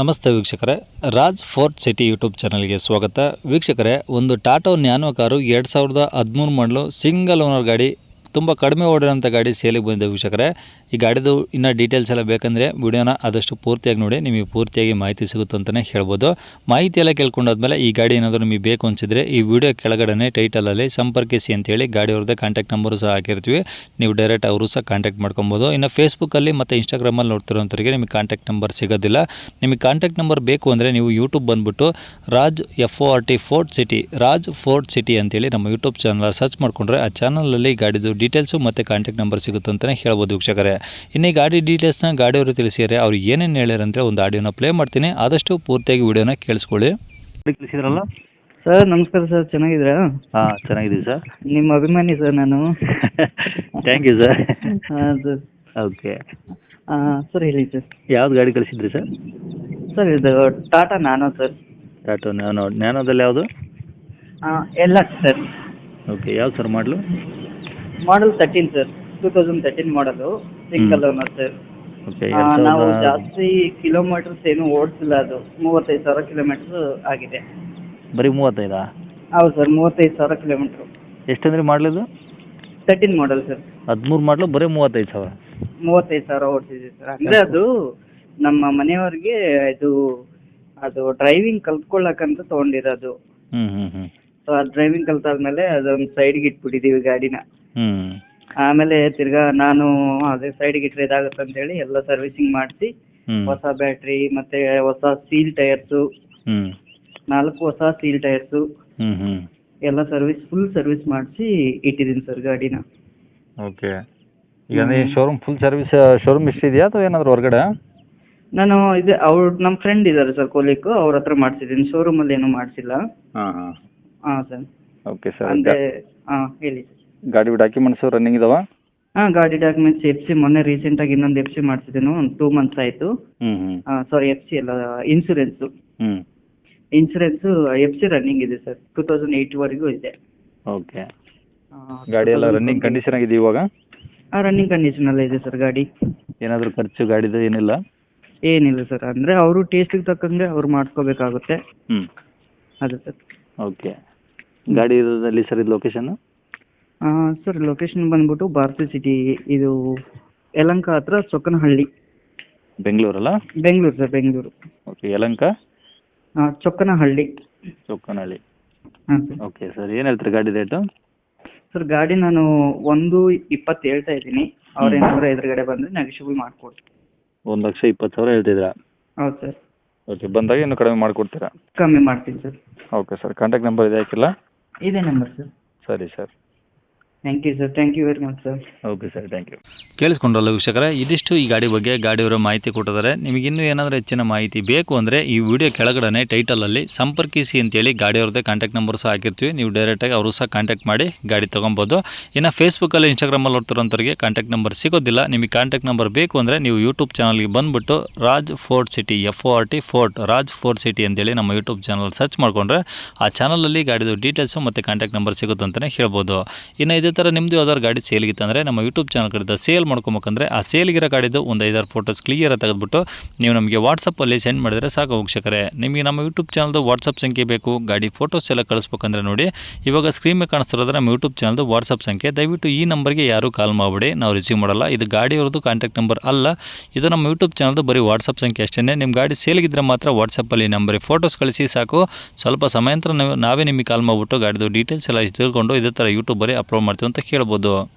ನಮಸ್ತೆ ವೀಕ್ಷಕರೇ. Raj fort city YouTube ಚಾನಲ್ಗೆ ಸ್ವಾಗತ. ವೀಕ್ಷಕರೇ, ಒಂದು ಟಾಟೋ ನ್ಯಾನೋ ಕಾರು ಎರಡು ಸಾವಿರದ ಹದಿಮೂರು ಮಾಡಲು ಸಿಂಗಲ್ ಓನರ್ ಗಾಡಿ ತುಂಬ ಕಡಿಮೆ ಓಡಿರೋಂಥ ಗಾಡಿ ಸೇಲಿಗೆ ಬಂದಿದೆ ವೀಕ್ಷಕರೇ. ಈ ಗಾಡಿದು ಇನ್ನು ಡೀಟೇಲ್ಸ್ ಎಲ್ಲ ಬೇಕಂದರೆ ವಿಡಿಯೋನ ಆದಷ್ಟು ಪೂರ್ತಿಯಾಗಿ ನೋಡಿ, ನಿಮಗೆ ಪೂರ್ತಿಯಾಗಿ ಮಾಹಿತಿ ಸಿಗುತ್ತೆ ಅಂತಲೇ ಹೇಳ್ಬೋದು. ಮಾಹಿತಿ ಎಲ್ಲ ಕೇಳ್ಕೊಂಡಾದ್ಮೇಲೆ ಈ ಗಾಡಿ ಏನಾದರೂ ನಿಮಗೆ ಬೇಕು ಅನಿಸಿದರೆ ಈ ವಿಡಿಯೋ ಕೆಳಗಡೆ ಟೈಟಲಲ್ಲಿ ಸಂಪರ್ಕಿಸಿ ಅಂತೇಳಿ ಗಾಡಿ ಅವ್ರದ್ದೇ ಕಾಂಟ್ಯಾಕ್ಟ್ ನಂಬರು ಸಹ ಹಾಕಿರ್ತೀವಿ. ನೀವು ಡೈರೆಕ್ಟ್ ಅವರು ಸಹ ಕಾಂಟ್ಯಾಕ್ಟ್ ಮಾಡ್ಕೊಬೋದು. ಇನ್ನು ಫೇಸ್ಬುಕ್ಕಲ್ಲಿ ಮತ್ತು ಇನ್ಸ್ಟಾಗ್ರಾಮಲ್ಲಿ ನೋಡ್ತಿರೋಂಥವ್ರಿಗೆ ನಿಮಗೆ ಕಾಂಟ್ಯಾಕ್ಟ್ ನಂಬರ್ ಸಿಗೋದಿಲ್ಲ. ನಿಮಗೆ ಕಾಂಟ್ಯಾಕ್ಟ್ ನಂಬರ್ ಬೇಕು ಅಂದರೆ ನೀವು ಯೂಟ್ಯೂಬ್ ಬಂದುಬಿಟ್ಟು Raj F O R T fort city Raj fort city ಅಂತೇಳಿ ನಮ್ಮ ಯೂಟ್ಯೂಬ್ ಚಾನಲ್ ಸರ್ಚ್ ಮಾಡಿಕೊಂಡ್ರೆ ಆ ಚಾನಲಲ್ಲಿ ಗಾಡಿದು ಡೀಟೇಲ್ಸು ಮತ್ತು ಕಾಂಟ್ಯಾಕ್ಟ್ ನಂಬರ್ ಸಿಗುತ್ತೆ ಅಂತಲೇ ಹೇಳ್ಬೋದು ವೀಕ್ಷಕರೇ. ಇನ್ನು ಈ ಗಾಡಿ ಡೀಟೇಲ್ಸ್ನ ಗಾಡಿಯವರು ತಿಳಿಸಿದರೆ ಅವ್ರು ಏನೇನು ಹೇಳ್ಯಾರಂದರೆ ಒಂದು ಆಡಿಯೋನ ಪ್ಲೇ ಮಾಡ್ತೀನಿ. ಆದಷ್ಟು ಪೂರ್ತಿಯಾಗಿ ವಿಡಿಯೋನ ಕೇಳಿಸ್ಕೊಳ್ಳಿ. ತಿಳಿಸಿದ್ರಲ್ಲ? ಸರ್ ನಮಸ್ಕಾರ ಸರ್ ಚೆನ್ನಾಗಿದ್ದೀರಾ? ಹಾಂ ಚೆನ್ನಾಗಿದ್ದೀವಿ ಸರ್. ನಿಮ್ಮ ಅಭಿಮಾನಿ ಸರ್ ನಾನು. ಥ್ಯಾಂಕ್ ಯು ಸರ್ ಹಾಂ ಸರ್. ಓಕೆ ಸರ್ ಹೇಳಿ ಸರ್. ಯಾವ್ದು ಗಾಡಿ ಕಳಿಸಿದ್ರಿ ಸರ್? ಸರ್ ಇದು Tata Nano sir. Tata Nano ನ್ಯಾನೋದಲ್ಲಿ ಯಾವುದು? ಎಲ್ಲ ಸರ್. ಓಕೆ ಯಾವ್ದು sir model? Model thirteen sir two thousand thirteen model single owner sir okay ನಾವು ಜಾಸ್ತಿ ಕಿಲೋಮೀಟರ್ಸ್ ಏನು ಓಡಿಸಿಲ್ಲ ಅದು. ಮೂವತ್ತೈದು ಸಾವಿರ ಕಿಲೋಮೀಟರ್ ಆಗಿದೆ. ಬರೀ ಮೂವತ್ತೈದ? ಹೌದು ಸರ್ ಮೂವತ್ತೈದು ಸಾವಿರ ಕಿಲೋಮೀಟರ್ ಎಷ್ಟಂದ್ರೆ ಮಾಡಲಿದ್ದು ತರ್ಟೀನ್ ಮಾಡಲ್ ಸರ್ ಹದಿಮೂರು ಮಾಡಲು ಬರೀ ಮೂವತ್ತೈದು ಸಾವಿರ. ಮೂವತ್ತೈದು ಸಾವಿರ ಓಡಿಸಿದೆ ಸರ್ ಅಂದ್ರೆ ಅದು ನಮ್ಮ ಮನೆಯವ್ರಿಗೆ ಇದು ಅದು ಡ್ರೈವಿಂಗ್ ಕಲ್ತ್ಕೊಳ್ಳಕ್ಕಂತ ತೊಗೊಂಡಿರೋದು. ಹ್ಞೂ ಹ್ಞೂ ಹ್ಞೂ ಸೊ ಆ ಡ್ರೈವಿಂಗ್ ಕಲ್ತಾದ್ಮೇಲೆ ಅದೊಂದು ಸೈಡ್ಗೆ ಇಟ್ಬಿಟ್ಟಿದ್ದೀವಿ ಗಾಡಿನ. ಹ್ಞೂ ಆಮೇಲೆ ತಿರ್ಗಾ ನಾನು ಅದೇ ಸೈಡ್ ಇಟ್ಟರೆ ಇದಾಗುತ್ತೆ ಅಂತ ಹೇಳಿ ಎಲ್ಲ ಸರ್ವಿಸಿಂಗ್ ಮಾಡಿಸಿ ಹೊಸ ಬ್ಯಾಟ್ರಿ ಮತ್ತೆ ಹೊಸ ಸೀಲ್ ಟೈರ್ಸು ಹ್ಮ್ ನಾಲ್ಕು ಹೊಸ ಸೀಲ್ ಟೈರ್ಸು ಹ್ಮ್ ಹ್ಞೂ ಎಲ್ಲ ಸರ್ವಿಸ್ ಫುಲ್ ಸರ್ವಿಸ್ ಮಾಡಿಸಿ ಇಟ್ಟಿದ್ದೀನಿ ಸರ್ ಗಾಡಿನ. ಓಕೆ. ಈಗ ಅಂದ್ರೆ ಶೋರೂಮ್ ಫುಲ್ ಸರ್ವಿಸ್ ಶೋರೂಮ್ ಇಷ್ಟಿದೆಯಾ ಅಥವಾ ಏನಾದರೂ ಹೊರಗಡೆ? ನಾನು ಇದೆ ಅವ್ರು ನಮ್ಮ ಫ್ರೆಂಡ್ ಇದ್ದಾರೆ ಸರ್ ಕೊಲಿಕ್ ಅವ್ರ ಹತ್ರ ಮಾಡಿಸಿದ್ದೀನಿ ಶೋರೂಮಲ್ಲಿ ಏನೂ ಮಾಡಿಸಿಲ್ಲ. ಹಾಂ ಹಾಂ. ಹಾಂ ಸರ್ ಓಕೆ ಸರ್ ಅಂದರೆ ಹಾಂ ಹೇಳಿ ಸರ್ ಗಾಡಿ ಡಾಕ್ಯುಮೆಂಟ್ಸ್ ರನ್ನಿಂಗ್ ಇದಾವ? ಹಾಂ ಗಾಡಿ ಡಾಕ್ಯುಮೆಂಟ್ಸ್ ಎಫ್ ಸಿ ಮೊನ್ನೆ ರೀಸೆಂಟಾಗಿ ಇನ್ನೊಂದು ಎಫ್ ಸಿ ಮಾಡಿಸಿದ್ದೇನು ಒಂದು ಟೂ ಮಂತ್ಸ್ ಆಯಿತು ಹ್ಞೂ ಹ್ಞೂ ಸಾರಿ ಎಫ್ ಸಿ ಅಲ್ಲ ಇನ್ಸೂರೆನ್ಸ್ ಹ್ಞೂ ಇನ್ಸೂರೆನ್ಸು ಎಫ್ ಸಿ ರನ್ನಿಂಗ್ ಇದೆ ಸರ್ ಟೂ ತೌಸಂಡ್ ಏಯ್ಟ್ವರೆಗೂ ಇದೆ. ಓಕೆ ಗಾಡಿ ಎಲ್ಲ ರನ್ನಿಂಗ್ ಕಂಡೀಷನ್ ಆಗಿದೆ ಇವಾಗ? ರನ್ನಿಂಗ್ ಕಂಡೀಷನ್ ಕಂಡೀಷನಲ್ಲೇ ಇದೆ ಸರ್ ಗಾಡಿ. ಏನಾದರೂ ಖರ್ಚು ಗಾಡಿದು ಏನಿಲ್ಲ? ಏನಿಲ್ಲ ಸರ್ ಅಂದರೆ ಅವರು ಟೇಸ್ಟಿಗೆ ತಕ್ಕಂಗೆ ಅವ್ರು ಮಾಡ್ಸ್ಕೊಬೇಕಾಗುತ್ತೆ. ಹ್ಞೂ ಅದೇ ಸರ್. ಓಕೆ ಗಾಡಿ ಇರೋದಲ್ಲಿ ಸರ್ ಇದು ಲೊಕೇಶನ್ ಸರ್ ಲೊಕೇಶನ್ ಬಂದ್ಬಿಟ್ಟು ಭಾರತಿ ಸಿಟಿ ಇದು ಯಲಂಕ ಹತ್ರ ಚೊಕ್ಕನಹಳ್ಳಿ. ಬೆಂಗಳೂರಲ್ಲ? ಬೆಂಗಳೂರು ಸರ್ ಬೆಂಗಳೂರು. ಓಕೆ ಯಲಂಕ? ಚೊಕ್ಕನಹಳ್ಳಿ. ಚೊಕ್ಕನಹಳ್ಳಿ. ಹಾಂ ಸರ್. ಓಕೆ ಸರ್ ಏನು ಹೇಳ್ತೀರಿ ಗಾಡಿ ರೇಟು? ಸರ್ ಗಾಡಿ ನಾನು ಒಂದು ಇಪ್ಪತ್ತು ಹೇಳ್ತಾ ಇದ್ದೀನಿ. ಅವ್ರೇನಾದರೂ ಎದುರುಗಡೆ ಬಂದರೆ ನೆಗೋಷಿಯಬಲ್ ಮಾಡಿಕೊಡ್ತೀನಿ. ಒಂದು ಲಕ್ಷ ಇಪ್ಪತ್ತು ಸಾವಿರ ಹೇಳ್ತಿದ್ದೀರಾ? ಹೌದು ಸರ್. ಓಕೆ ಬಂದಾಗ ಇನ್ನೂ ಕಡಿಮೆ ಮಾಡಿಕೊಡ್ತೀರಾ? ಕಮ್ಮಿ ಮಾಡ್ತೀನಿ sir. Okay sir contact number ಇದೆ ಹಾಕಿಲ್ಲ? ಇದೇ ನಂಬರ್ ಸರ್. ಸರಿ sir. Thank you sir thank you very sir okay sir thank you ಕೇಳಿಸ್ಕೊಂಡ್ರಲ್ಲ ವೀಕ್ಷಕರೇ, ಇದಿಷ್ಟು ಈ ಗಾಡಿ ಬಗ್ಗೆ ಗಾಡಿಯವರ ಮಾಹಿತಿ ಕೊಟ್ಟಿದ್ದಾರೆ. ನಿಮಗೆ ಇನ್ನೂ ಏನಾದರೂ ಹೆಚ್ಚಿನ ಮಾಹಿತಿ ಬೇಕು ಅಂದರೆ ಈ ವಿಡಿಯೋ ಕೆಳಗಡೆ ಟೈಟಲಲ್ಲಿ ಸಂಪರ್ಕಿಸಿ ಅಂತೇಳಿ ಗಾಡಿಯವ್ರದ್ದೇ ಕಾಂಟ್ಯಾಕ್ಟ್ ನಂಬರ್ ಸಹ ಹಾಕಿರ್ತೀವಿ. ನೀವು ಡೈರೆಕ್ಟಾಗಿ ಅವರು ಸಹ ಕಾಂಟ್ಯಾಕ್ಟ್ ಮಾಡಿ ಗಾಡಿ ತೊಗೊಬೋದು. ಇನ್ನು ಫೇಸ್ಬುಕ್ಕಲ್ಲಿ ಇನ್ಸ್ಟಾಗ್ರಾಮಲ್ಲಿ ಓಡ್ತಿರೋಂಥವ್ರಿಗೆ ಕಾಂಟ್ಯಾಕ್ಟ್ ನಂಬರ್ ಸಿಗೋದಿಲ್ಲ. ನಿಮಗೆ ಕಾಂಟ್ಯಾಕ್ಟ್ ನಂಬರ್ ಬೇಕು ಅಂದರೆ ನೀವು ಯೂಟ್ಯೂಬ್ ಚಾನಲ್ಗೆ ಬಂದುಬಿಟ್ಟು Raj fort city F O R T fort Raj fort city ಅಂತೇಳಿ ನಮ್ಮ ಯೂಟ್ಯೂಬ್ ಚಾನಲ್ ಸರ್ಚ್ ಮಾಡಿಕೊಂಡ್ರೆ ಆ ಚಾನಲಲ್ಲಿ ಗಾಡಿದು ಡೀಟೇಲ್ಸು ಮತ್ತು ಕಾಂಟ್ಯಾಕ್ಟ್ ನಂಬರ್ ಸಿಗುತ್ತೆ ಅಂತಲೇ ಹೇಳ್ಬೋದು. ಇನ್ನು ಇದೇ ಥರ ನಿಮ್ಮದು ಯಾವ್ದಾದ್ರು ಗಾಡಿ ಸೇಲ್ಗಿತ್ತಂದರೆ ನಮ್ಮ ಯೂಟ್ಯೂಬ್ ಚಾನಲ್ ಕಡೆದ ಸೇಲ್ ಮಾಡ್ಕೊಬೇಕಂದ್ರೆ ಆ ಸೇಲ್ಗಿರೋ ಗಾಡಿದು ಒಂದು ಐದಾರು ಫೋಟೋಸ್ ಕ್ಲಿಯರ್ ತೆಗೆದುಬಿಟ್ಟು ನೀವು ನಮಗೆ ವಾಟ್ಸಪ್ಪಲ್ಲಿ ಸೆಂಡ್ ಮಾಡಿದರೆ ಸಾಕು ವೀಕ್ಷಕರೇ. ನಿಮಗೆ ನಮ್ಮ ಯೂಟ್ಯೂಬ್ ಚಾನಲ್ದು ವಾಟ್ಸಪ್ ಸಂಖ್ಯೆ ಬೇಕು, ಗಾಡಿ ಫೋಟೋಸ್ ಎಲ್ಲ ಕಳಿಸ್ಬೇಕಂದ್ರೆ ನೋಡಿ. ಇವಾಗ ಸ್ಕ್ರೀನ್ ಮೇಲೆ ಕಾಣಿಸ್ತಿರೋದ್ರೆ ನಮ್ಮ ಯೂಟ್ಯೂಬ್ ಚಾನಲ್ದು ವಾಟ್ಸಪ್ ಸಂಖ್ಯೆ. ದಯವಿಟ್ಟು ಈ ನಂಬರ್ಗೆ ಯಾರೂ ಕಾಲ್ ಮಾಡಬೇಡಿ, ನಾವು ರಿಸೀವ್ ಮಾಡಲ್ಲ. ಇದು ಗಾಡಿಯವ್ರದ್ದು ಕಾಂಟ್ಯಾಕ್ಟ್ ನಂಬರ್ ಅಲ್ಲ. ಇದು ನಮ್ಮ ಯೂಟ್ಯೂಬ್ ಚಾನಲ್ದು ಬರೀ ವಾಟ್ಸಪ್ ಸಂಖ್ಯೆ ಅಷ್ಟೇ ನಿಮ್ಮ ಗಾಡಿ ಸೇಲ್ಗಿದ್ರೆ ಮಾತ್ರ ವಾಟ್ಸಪ್ಪಲ್ಲಿ ನಂಬರಿಗೆ ಫೋಟೋಸ್ ಕಳಿಸಿ ಸಾಕು. ಸ್ವಲ್ಪ ಸಮಯಾಂತರ ನಾವು ನಾವೇ ನಿಮಗೆ ಕಾಲ್ ಮಾಡಿಬಿಟ್ಟು ಗಾಡಿದು ಡೀಟೇಲ್ಸ್ ಎಲ್ಲ ತಿಳ್ಕೊಂಡು ಇದೇ ಥರ ಯೂಟ್ಯೂಬಲ್ಲಿ ಅಪ್ಲೋಡ್ ಮಾಡ್ತೀವಿ. ಅಂತ ಕೇಳ್ಬೋದು.